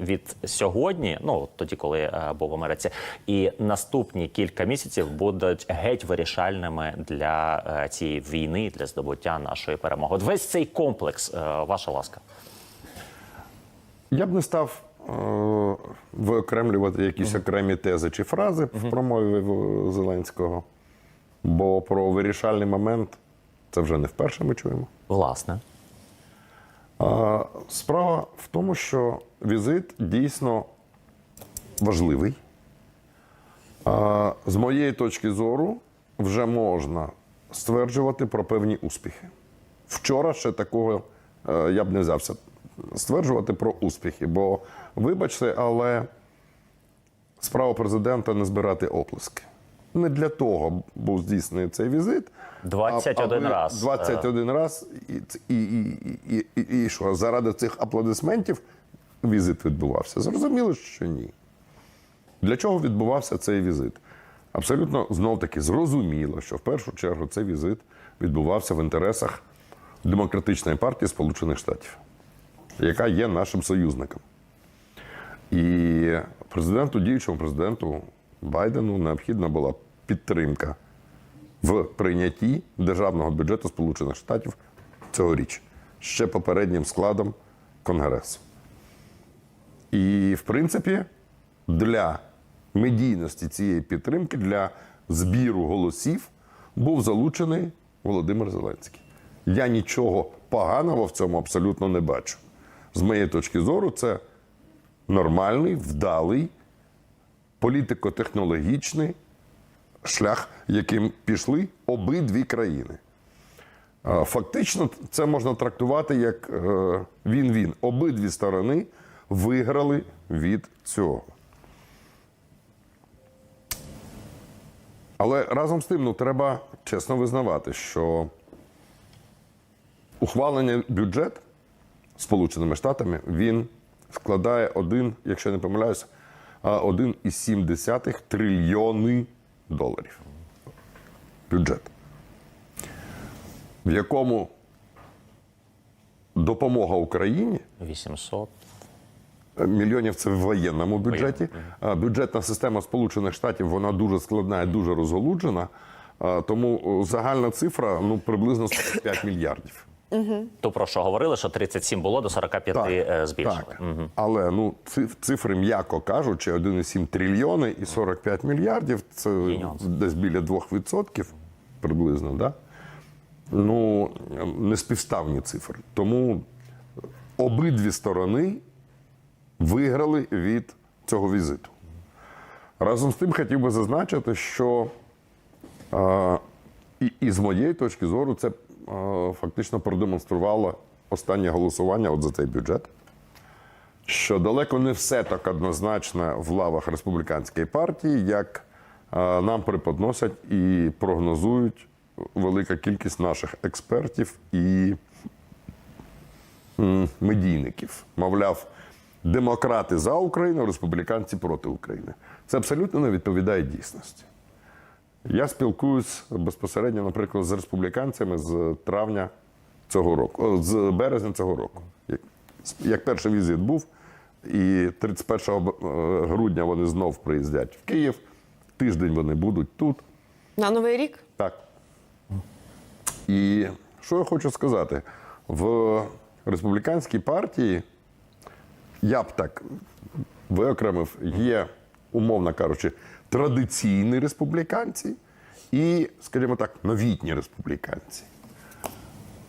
від сьогодні, ну тоді, коли е, був в Америці, і наступні кілька місяців будуть геть вирішальними для е, цієї війни, для здобуття нашої перемоги. От весь цей комплекс, е, ваша ласка. Я б не став виокремлювати якісь окремі тези чи фрази в промові Зеленського, бо про вирішальний момент це вже не вперше ми чуємо. Власне, справа в тому, що візит дійсно важливий. З моєї точки зору, вже можна стверджувати про певні успіхи. Вчора ще такого е, я б не взявся стверджувати про успіхи, бо, вибачте, але справа президента не збирати оплески. Не для того був здійснений цей візит. 21 аби раз. 21 раз. І, і, і, і, і, і що, заради цих аплодисментів візит відбувався? Зрозуміло, що ні. Для чого відбувався цей візит? Абсолютно знов таки зрозуміло, що в першу чергу цей візит відбувався в інтересах Демократичної партії Сполучених Штатів, яка є нашим союзником. І президенту, діючому президенту Байдену необхідна була підтримка в прийнятті державного бюджету Сполучених Штатів цьогоріч ще попереднім складом Конгресу. І, в принципі, для медійності цієї підтримки, для збіру голосів був залучений Володимир Зеленський. Я нічого поганого в цьому абсолютно не бачу. З моєї точки зору, це нормальний, вдалий, політико-технологічний шлях, яким пішли обидві країни. Фактично, це можна трактувати як е, він-він. Обидві сторони виграли від цього. Але разом з тим, ну, треба чесно визнавати, що ухвалення бюджет Сполученими Штатами він складає один, якщо я не помиляюся, 1,7 трильйони доларів. Бюджет. В якому допомога Україні 800. мільйонів це в воєнному бюджеті. Бюджетна система Сполучених Штатів вона дуже складна і дуже розголуджена. Тому загальна цифра ну приблизно 45 мільярдів. То про що говорили, що 37 було до 45 е, збільшили. Так. Але ну цифри, м'яко кажучи, 1,7 трильйони і 45 мільярдів це нюанс. десь біля 2% приблизно, да? Ну, неспівставні цифри. Тому обидві сторони виграли від цього візиту. Разом з тим хотів би зазначити, що а, і, і з моєї точки зору це фактично продемонструвало останнє голосування от за цей бюджет. Що далеко не все так однозначно в лавах республіканської партії, як нам преподносять і прогнозують велика кількість наших експертів і медійників. Мовляв, демократи за Україну, республіканці проти України. Це абсолютно не відповідає дійсності. Я спілкуюсь безпосередньо, наприклад, з республіканцями з травня цього року, о, з березня цього року. Як, як перший візит був, і 31 е, грудня вони знов приїздять в Київ. Тиждень вони будуть тут. На новий рік? Так. І що я хочу сказати? В республіканській партії я б так виокремив, є, умовно кажучи, традиційні республіканці і, скажімо так, новітні республіканці.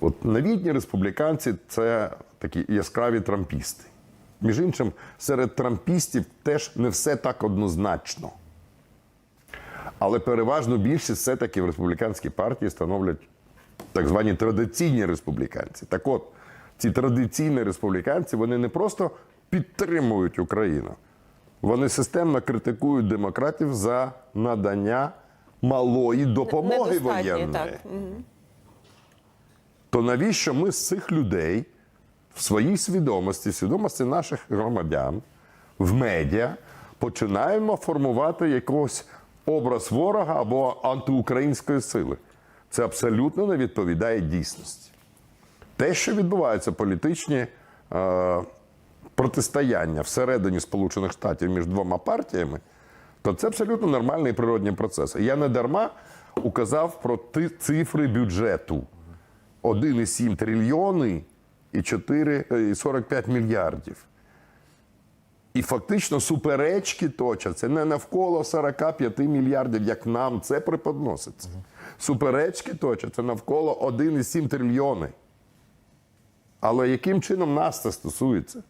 От новітні республіканці це такі яскраві трампісти. Між іншим, серед трампістів теж не все так однозначно. Але переважну більшість все-таки в республіканській партії становлять так звані традиційні республіканці. Так от, ці традиційні республіканці вони не просто підтримують Україну, вони системно критикують демократів за надання малої допомоги воєнної. так. То навіщо ми з цих людей в своїй свідомості, в свідомості наших громадян, в медіа починаємо формувати якийсь образ ворога або антиукраїнської сили? Це абсолютно не відповідає дійсності. Те, що відбуваються політичні е, протистояння всередині Сполучених Штатів між двома партіями, то це абсолютно нормальний природний процес. Я не дарма указав про цифри бюджету: 1,7 трильйони і 4, 45 мільярдів. І фактично суперечки точаться не навколо 45 мільярдів, як нам це преподноситься. Суперечки точаться навколо 1,7 трильйони. Але яким чином нас це стосується?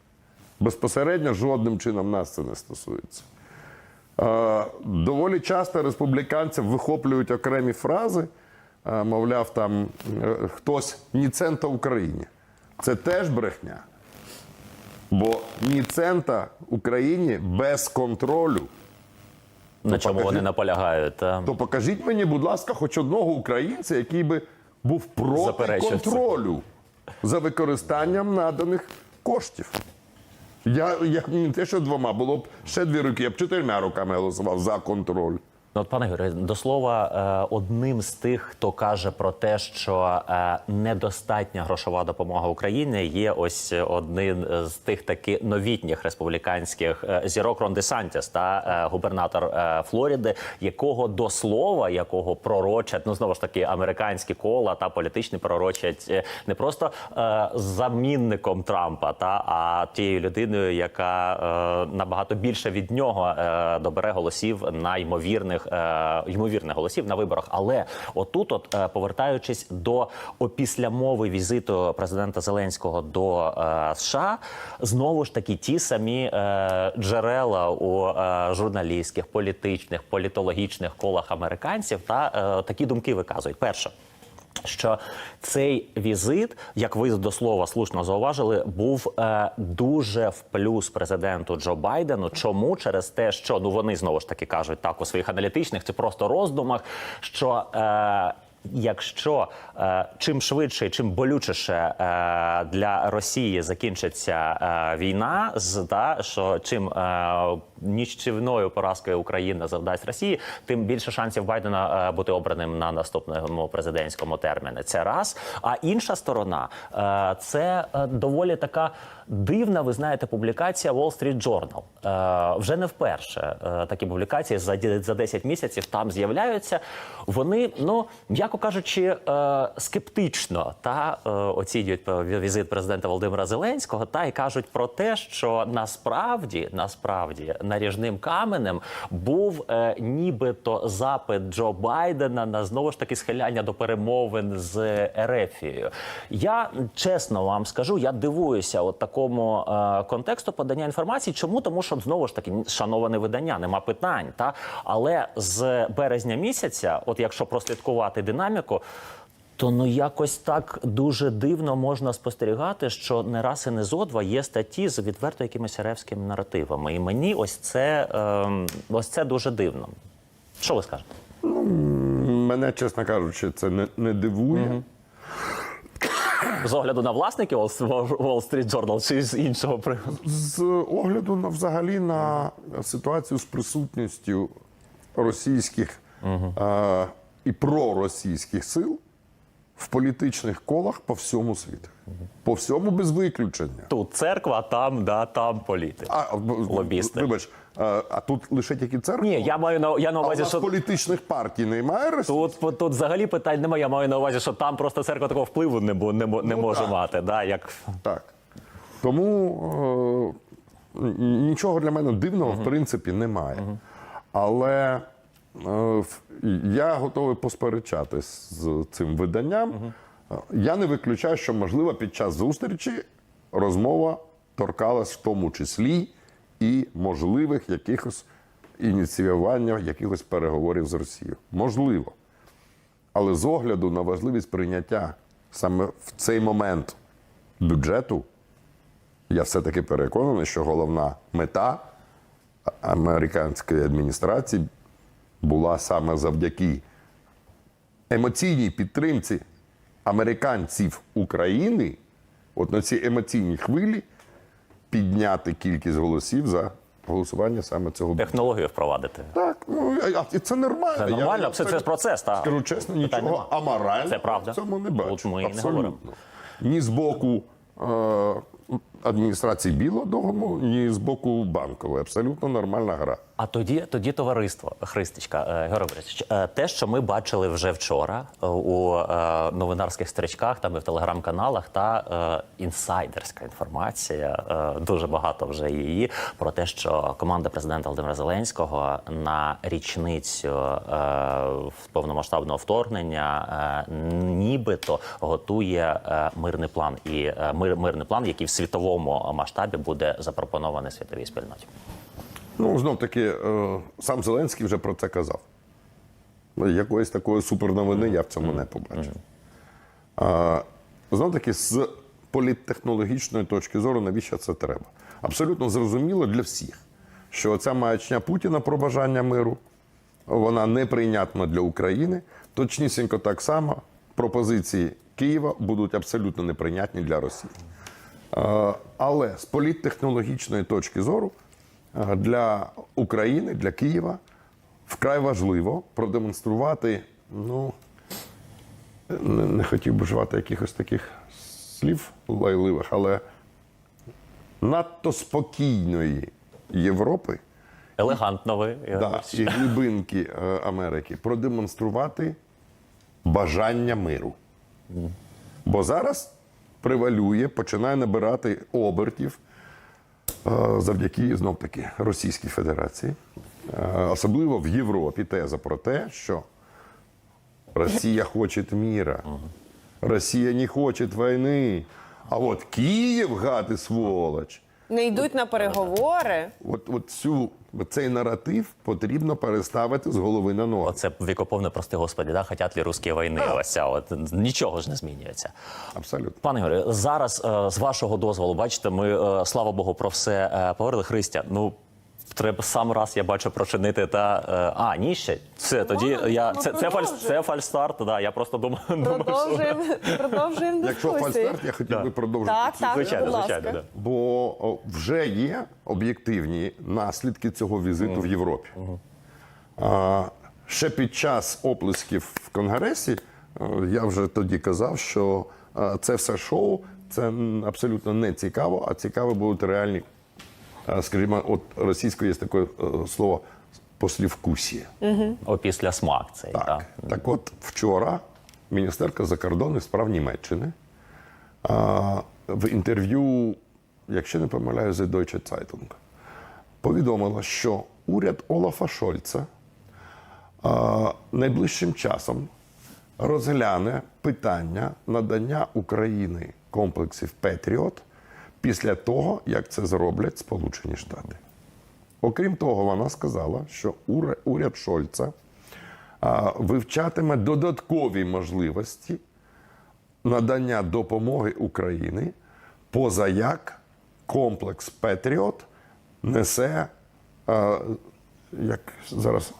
Безпосередньо жодним чином нас це не стосується. Е, доволі часто республіканці вихоплюють окремі фрази, е, мовляв, там е, хтось ні цента Україні. Це теж брехня. Бо ні цента Україні без контролю. На чому покажіть. вони наполягають? Та? То покажіть мені, будь ласка, хоч одного українця, який би був проти контролю за використанням наданих коштів. Я, я не те, що двома, було б ще дві руки, я б чотирма руками голосував за контроль. Ну, от, пане Юрію, до слова, е, одним з тих, хто каже про те, що е, недостатня грошова допомога Україні, є ось один з тих таки новітніх республіканських е, зірок Рон Десантіс та губернатор Флориди, якого до слова, якого пророчать, ну знову ж таки, американські кола та політичні пророчать не просто замінником Трампа, та а тією людиною, яка набагато більше від нього добере голосів на ймовірних е, ймовірних голосів на виборах. Але отут, от е, повертаючись до опіслямови візиту президента Зеленського до е, США, знову ж таки ті самі джерела у журналістських, політичних, політологічних колах американців та такі думки виказують. Перше. Що цей візит, як ви до слова слушно зауважили, був е, дуже в плюс президенту Джо Байдену. Чому через те, що ну вони знову ж таки кажуть так у своїх аналітичних, це просто роздумах, що е, Якщо е, чим швидше, чим болючіше е, для Росії закінчиться е, війна, з да, що чим нічівною поразкою Україна завдасть Росії, тим більше шансів Байдена бути обраним на наступному президентському терміні. Це раз. А інша сторона це доволі така дивна. Ви знаєте, публікація Wall Street Journal. Е, вже не вперше е, такі публікації за за 10 місяців там з'являються. Вони, ну м'яко кажучи, е, скептично та е, оцінюють візит президента Володимира Зеленського, та й кажуть про те, що насправді насправді наріжним каменем був е, нібито запит Джо Байдена на знову ж таки схиляння до перемовин з Ерефією. Я чесно вам скажу, я дивуюся от такому контексту подання інформації. Чому? Тому що знову ж таки шановане видання, нема питань. Та але з березня місяця, от якщо прослідкувати динаміку. То ну якось так дуже дивно можна спостерігати, що не раз і не зо два є статті з відверто якимись ревськими наративами. І мені ось це ем, ось це дуже дивно. Що ви скажете? Мене, чесно кажучи, це не, не дивує. З огляду на власників Wall Street Journal чи з іншого приводу? З огляду на взагалі на ситуацію з присутністю російських е, і проросійських сил в політичних колах по всьому світу. По всьому без виключення. Тут церква, там, да, там політика. А, Лобісти. Вибач, а, а тут лише тільки церква? Ні, я маю на я на а у нас що політичних партій немає Росії? тут, тут взагалі питань немає. Я маю на увазі, що там просто церква такого впливу не, не, не Ну, може так. мати. Да, як Так. Тому е, нічого для мене дивного, в принципі, немає. Але е, в- я готовий посперечатись з цим виданням. Е, Я не виключаю, що, можливо, під час зустрічі розмова торкалась в тому числі і можливих якихось ініціювання якихось переговорів з Росією. Можливо. Але з огляду на важливість прийняття саме в цей момент бюджету, я все-таки переконаний, що головна мета американської адміністрації була саме завдяки емоційній підтримці американців України, от на цій емоційній хвилі, підняти кількість голосів за голосування саме цього технологію впровадити. Так, ну і це нормально. Це нормально, це, це процес. Та. Скажу чесно, нічого нема. аморального Це правда. в цьому не бачу. ми і не говоримо. Ні з боку е, адміністрації Білого Дому, ні з боку банкової. Абсолютно нормальна гра. А тоді, тоді товариство Христичка, е, Георгій Борисович, е, те, що ми бачили вже вчора е, у новинарських стрічках, там і в телеграм-каналах, та інсайдерська інформація. Дуже багато вже її про те, що команда президента Володимира Зеленського на річницю повномасштабного вторгнення нібито готує мирний план і мир, мирний план, який в світовому масштабі буде запропонований світовій спільноті. Ну, знов таки, е, сам Зеленський вже про це казав. Ну, Якоїсь такої суперновини я в цьому не побачив. Знов таки, з політтехнологічної точки зору, навіщо це треба? Абсолютно зрозуміло для всіх, що ця маячня Путіна про бажання миру, вона неприйнятна для України. Точнісінько так само пропозиції Києва будуть абсолютно неприйнятні для Росії. Але з політтехнологічної точки зору для України, для Києва вкрай важливо продемонструвати, ну не, не хотів би вживати якихось таких слів лайливих, але надто спокійної Європи Елегантно ви. Да, і глибинки е, Америки продемонструвати бажання миру. Бо зараз превалює, починає набирати обертів е, завдяки знов таки Російській Федерації, особливо в Європі теза про те, що Росія хоче міра, Росія не хоче війни. А от Київ, гати сволоч, Не йдуть на переговори. От, от цю цей наратив потрібно переставити з голови на ноги. Оце вікоповне, прости господи, да? хотять лі русські війни. Ось ця от нічого ж не змінюється. Абсолютно. Пане Ігорі, зараз е, з вашого дозволу, бачите, ми е, слава Богу про все е, поговорили. Христя, ну. Треба сам раз я бачу прочинити та е, а ні ще це тоді Ладно, я ми це це продовжуємо. це фальстарт. Да я просто що... Продовжуємо, продовжуємо Якщо дискусію. фальстарт, я хотів би продовжити. Так, так. звичайно, будь звичайно, ласка. да. Бо вже є об'єктивні наслідки цього візиту в Європі. А, ще під час оплесків в Конгресі е, я вже тоді казав, що е, це все шоу це абсолютно не цікаво, а цікаво будуть реальні, скажімо, от російською є таке е, слово послівкусія. Опісля смак цей. Так. Так. так от вчора міністерка закордонних справ Німеччини а, в інтерв'ю, якщо не помиляю, The Deutsche Zeitung, повідомила, що уряд Олафа Шольца а, найближчим часом розгляне питання надання Україні комплексів Петріот після того, як це зроблять Сполучені Штати. Окрім того, вона сказала, що уряд Шольца вивчатиме додаткові можливості надання допомоги Україні, поза як комплекс Петріот несе, як зараз.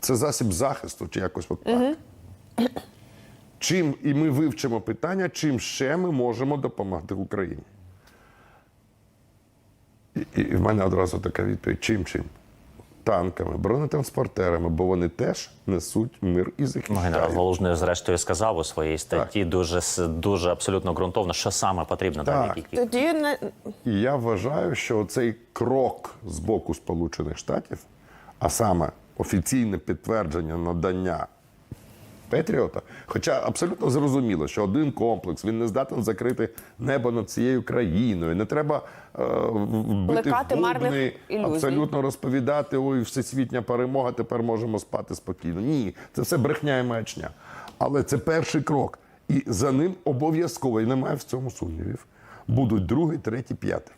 Це засіб захисту, чи якось от так. Чим і ми вивчимо питання, чим ще ми можемо допомогти Україні. І, і в мене одразу така відповідь: чим чим? Танками, бронетранспортерами, бо вони теж несуть мир і Ну, захищають. генерал Залужний, зрештою, сказав у своїй статті дуже дуже абсолютно ґрунтовно, що саме потрібно Так. так. Тоді не І я вважаю, що цей крок з боку Сполучених Штатів, а саме офіційне підтвердження надання Петріота, хоча абсолютно зрозуміло, що один комплекс він не здатен закрити небо над цією країною. Не треба е, бити в бубни, абсолютно розповідати, ой, всесвітня перемога, тепер можемо спати спокійно. Ні, це все брехня і маячня. Але це перший крок. І за ним обов'язково, і немає в цьому сумнівів, будуть другий, третій, п'ятий.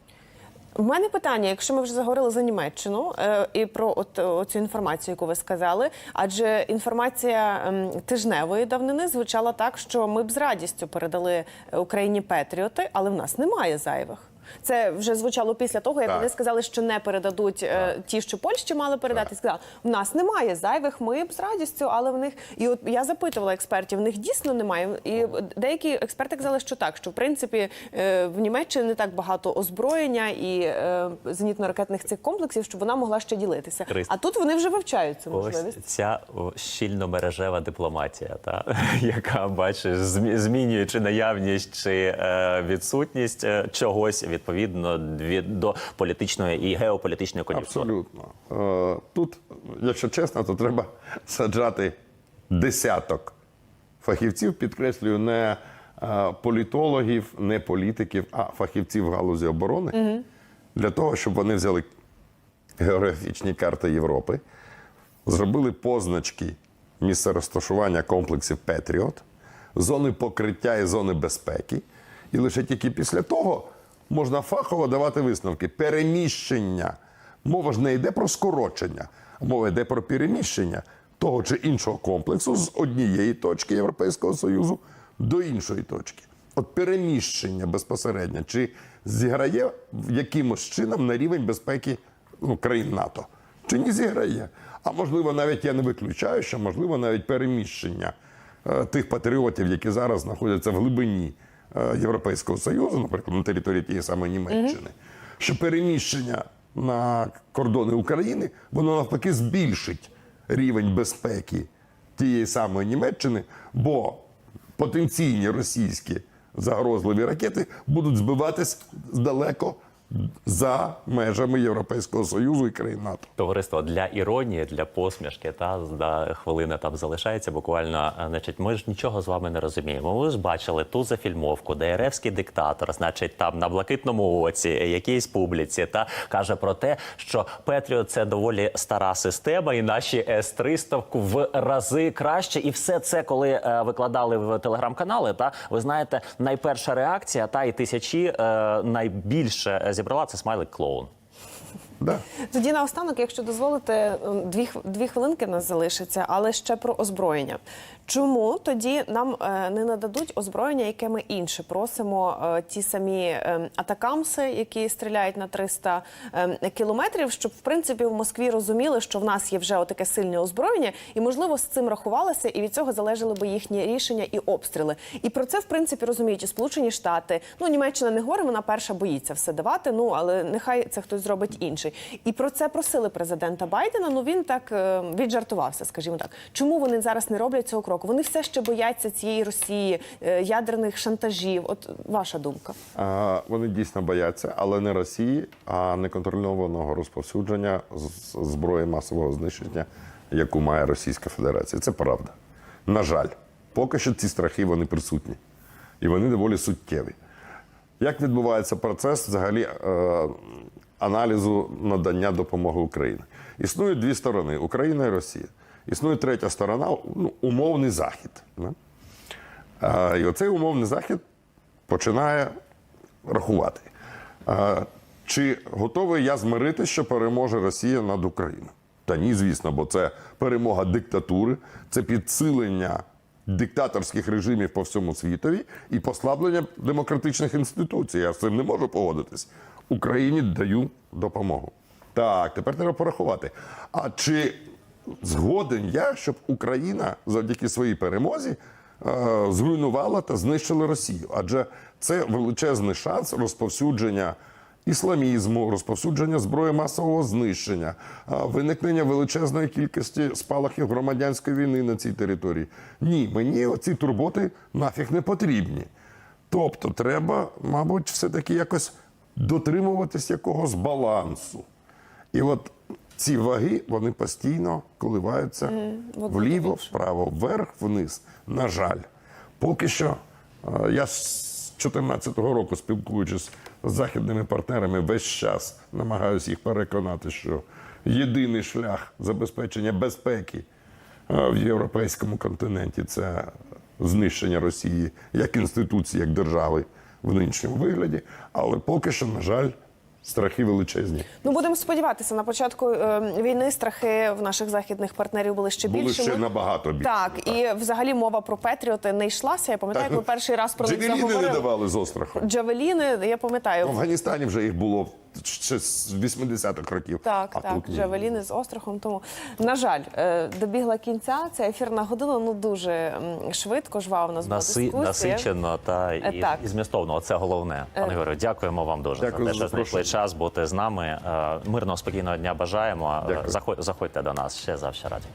В мене питання, якщо ми вже заговорили за Німеччину е, і про от е, цю інформацію, яку ви сказали, адже інформація ем, тижневої давнини звучала так, що ми б з радістю передали Україні Петріоти, але в нас немає зайвих. Це вже звучало після того, як Так. вони сказали, що не передадуть е, ті, що Польщі мали передати. Сказали, в нас немає зайвих, ми б з радістю, але в них і от я запитувала експертів, в них дійсно немає. І деякі експерти казали, що так, що в принципі е, в Німеччині не так багато озброєння і е, зенітно-ракетних цих комплексів, щоб вона могла ще ділитися. Христо. А тут вони вже вивчають цю Ось можливість. ця щільно-мережева дипломатія, та яка бачиш, змі- змінюючи наявність чи е, відсутність е, чогось відповідно до політичної і геополітичної кон'юнктури. Абсолютно. Е, Тут, якщо чесно, то треба саджати десяток фахівців, підкреслюю, не е, політологів, не політиків, а фахівців в галузі оборони, для того, щоб вони взяли географічні карти Європи, зробили позначки місця розташування комплексів Петріот, зони покриття і зони безпеки. І лише тільки після того можна фахово давати висновки. Переміщення. Мова ж не йде про скорочення, а мова йде про переміщення того чи іншого комплексу з однієї точки Європейського Союзу до іншої точки. От переміщення безпосередньо чи зіграє якимось чином на рівень безпеки ну, країн НАТО, чи не зіграє. А можливо, навіть я не виключаю, що можливо навіть переміщення е, тих патріотів, які зараз знаходяться в глибині Європейського Союзу, наприклад, на території тієї самої Німеччини, що переміщення на кордони України, воно навпаки збільшить рівень безпеки тієї самої Німеччини, бо потенційні російські загрозливі ракети будуть збиватись далеко за межами Європейського Союзу і країн НАТО. Товариство для іронії, для посмішки, та да, хвилина там залишається. Буквально, значить, ми ж нічого з вами не розуміємо. Ви ж бачили ту зафільмовку, де РФський диктатор, значить, там на блакитному оці якійсь публіці, та каже про те, що Петріо це доволі стара система, і наші С-300 в рази краще. І все це, коли е, викладали в телеграм-канали, та ви знаєте, найперша реакція, та і тисячі е, найбільше зібрала це смайлик клоун. Да. Тоді наостанок, якщо дозволите, ем, дві, дві хвилинки нас залишиться, але ще про озброєння. Чому тоді нам е, не нададуть озброєння, яке ми інше просимо? Е, ті самі е, атакамси, які стріляють на 300 е, кілометрів, щоб в принципі в Москві розуміли, що в нас є вже отаке сильне озброєння, і можливо з цим рахувалися, і від цього залежали би їхні рішення і обстріли. І про це в принципі розуміють і Сполучені Штати. Ну Німеччина не говорить, вона перша боїться все давати. Ну але нехай це хтось зробить інший. І про це просили президента Байдена. Ну він так е, віджартувався, скажімо так. Чому вони зараз не роблять цього кроку? Вони все ще бояться цієї Росії, е, ядерних шантажів. От ваша думка. Вони дійсно бояться, але не Росії, а неконтрольованого розповсюдження зброї масового знищення, яку має Російська Федерація. Це правда. На жаль, поки що ці страхи вони присутні. І вони доволі суттєві. Як відбувається процес взагалі е, аналізу надання допомоги Україні? Існують дві сторони Україна і Росія. Існує третя сторона ну, умовний захід. Да? А, і оцей умовний захід починає рахувати. А, чи готовий я змирити, що переможе Росія над Україною? Та ні, звісно, бо це перемога диктатури, це підсилення диктаторських режимів по всьому світові і послаблення демократичних інституцій. Я з цим не можу погодитись. Україні даю допомогу. Так, тепер треба порахувати. А чи згоден я, щоб Україна завдяки своїй перемозі е, зруйнувала та знищила Росію? Адже це величезний шанс розповсюдження ісламізму, розповсюдження зброї масового знищення, е, виникнення величезної кількості спалахів громадянської війни на цій території. Ні, мені оці турботи нафіг не потрібні. Тобто, треба, мабуть, все-таки якось дотримуватись якогось балансу. І от ці ваги вони постійно коливаються вліво, та в іншу. вправо, вверх, вниз. На жаль, поки що е, я з 2014 року, спілкуючись з західними партнерами, весь час намагаюся їх переконати, що єдиний шлях забезпечення безпеки е, в європейському континенті це знищення Росії як інституції, як держави в нинішньому вигляді. Але поки що, на жаль, Страхи величезні. Ну будемо сподіватися, на початку е, війни страхи в наших західних партнерів були ще Були більшими. ще набагато більше. Так, і взагалі мова про Петріоти не йшлася. Я пам'ятаю, як ви перший раз про них Джавеліни не давали з острахом. Джавеліни, я пам'ятаю. В Афганістані вже їх було ще з 80-х років. Так, а так, тут ні. Джавеліни з острахом. Тому, на жаль, е, добігла кінця. Ця ефірна година ну дуже м, швидко, жваво у нас була Наси, дискусія. насичено та і, Е, так. і змістовно. Це головне. Пане Ігорю, дякуємо вам дуже Дякую за те, за що знайшли запрошення. час бути з нами. Е, Мирного спокійного дня бажаємо. Дякую. Заходь- Заходьте до нас ще завжди раді.